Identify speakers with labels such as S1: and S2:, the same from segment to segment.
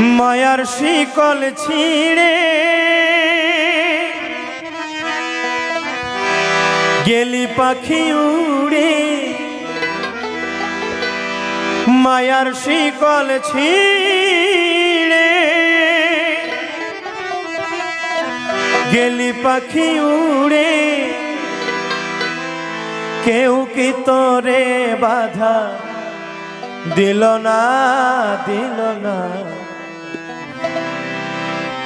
S1: মায়ার শিকল ছিঁড়ে। গেলি পাখি উড়ে। মায়ার শিকল ছিঁড়ে। গেলি পাখি উড়ে। কেউ কি তোরে বাধা দিল না দিল না।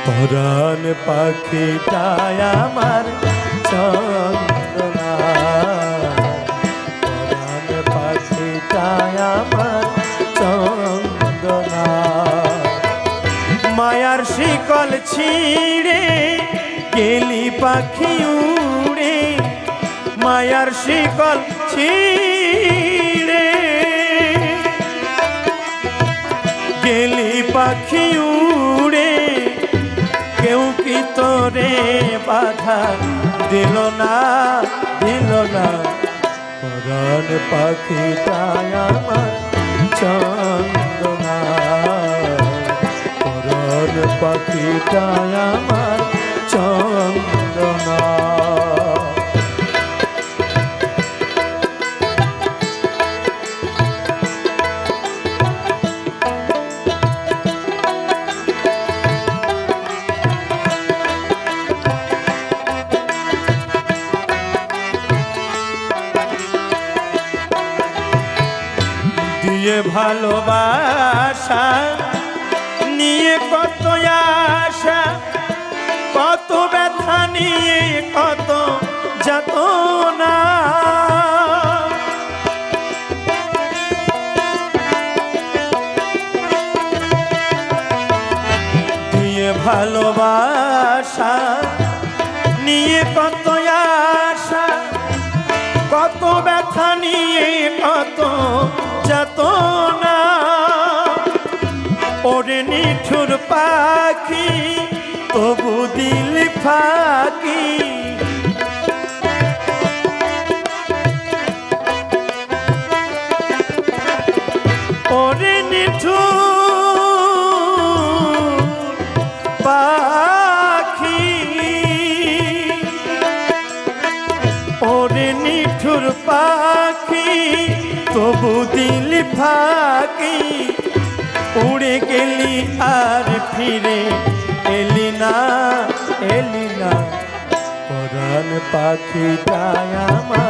S1: পরাণ পাখিটায় আমার মায়ার শিকল ছিঁড়ে গেলি পাখি উড়ে। মায়ার শিকল ছিঁড়ে গেলি পাখি উড়ে। কেউ কি তোরে বাধা দিল না দিল না। পরাণ পাখিটায় আমার চন্দনা। পরাণ পাখিটায় আমার চন্দনা। ভালোবাসা নিয়ে কত আশা, কত ব্যথা নিয়ে কত যত না দিয়ে ভালোবাসা নিয়ে কত আশা, কত ব্যথা নিয়ে কত যত ওরে নিঠুর পাখি তবু দিল ফাঁকি। ওরে ওরে নিঠুর পাখি তবু দিল ফাঁকি। উড়ে গেলি আর ফিরে এলি না এলি না। পরাণ পাখিটা আমার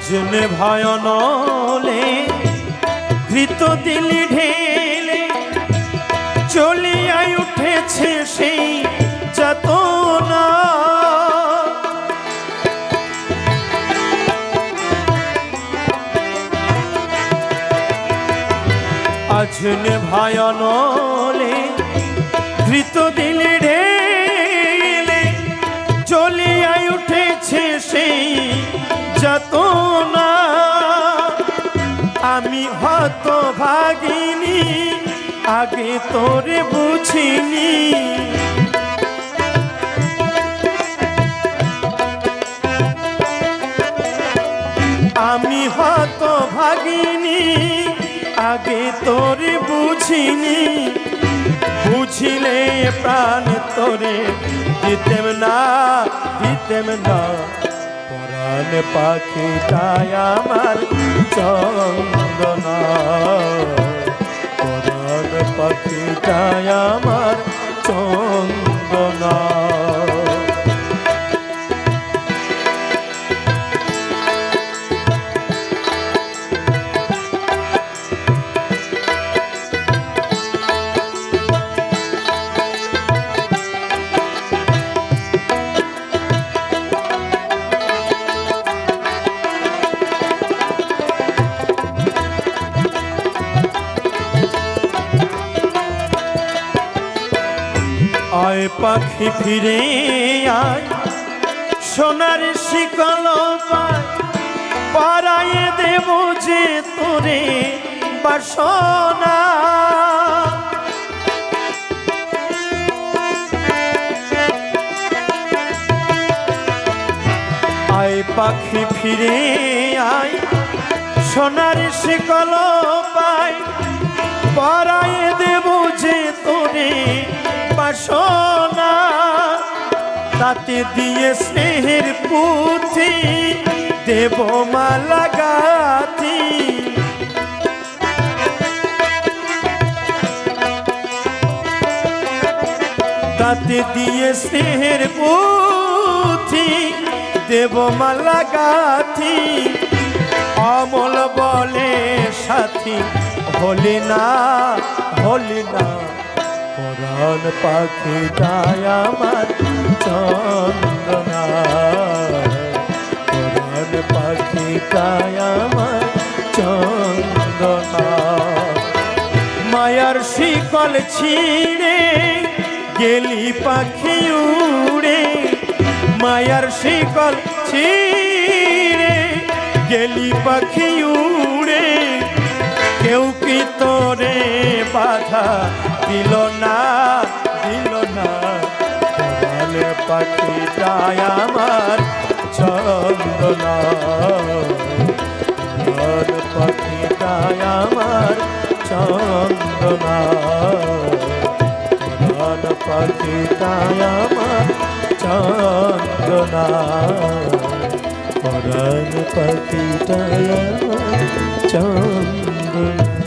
S1: আজ নে ভয়নলে ধৃত দিলি ঢেলে চলিয়াই উঠেছে সেই যত না আজ নে ভয়নলে ধৃত দিলি আমি হত ভাগিনী আগে তোরে বুঝিনি। আমি হত ভাগিনী আগে তোরে বুঝিনি। বুঝিলে প্রাণ তোরে, দিতেম না দিতেম না। পরাণ পাখিটায় আমার চন্দনা। পরাণ পাখিটায় আমার চন্দনা। পাখি ফিরে আয়, সোনার শিকল পাড়ায় দেব যে তোরে বাসনা। আয় পাখি ফিরে আয়, সোনার শিকল দিয়ে স্নেহের পুঁথি দেব মালা গাথি তাতে দিয়ে স্নেহের পুঁথি দেব মালা গাথি অমল বলে সাথী, হলি না হলি না। পরাণ পাখি আমার চন্দনা পরাণ পাখি আমার চন্দনা মায়ার শিকল ছিঁড়ে গেলি পাখি উড়ে। মায়ার শিকল ছিঁড়ে গেলি পাখি উড়ে। কেউ কি তোরে বাধা দিল না দিল না তাহলে পাখিটায় আমার ছন্দ না পাখিটায় আমার ছন্দ না পাখিটায় আমার ছন্দ না পরাণ পাখিটায় আমার চন্দ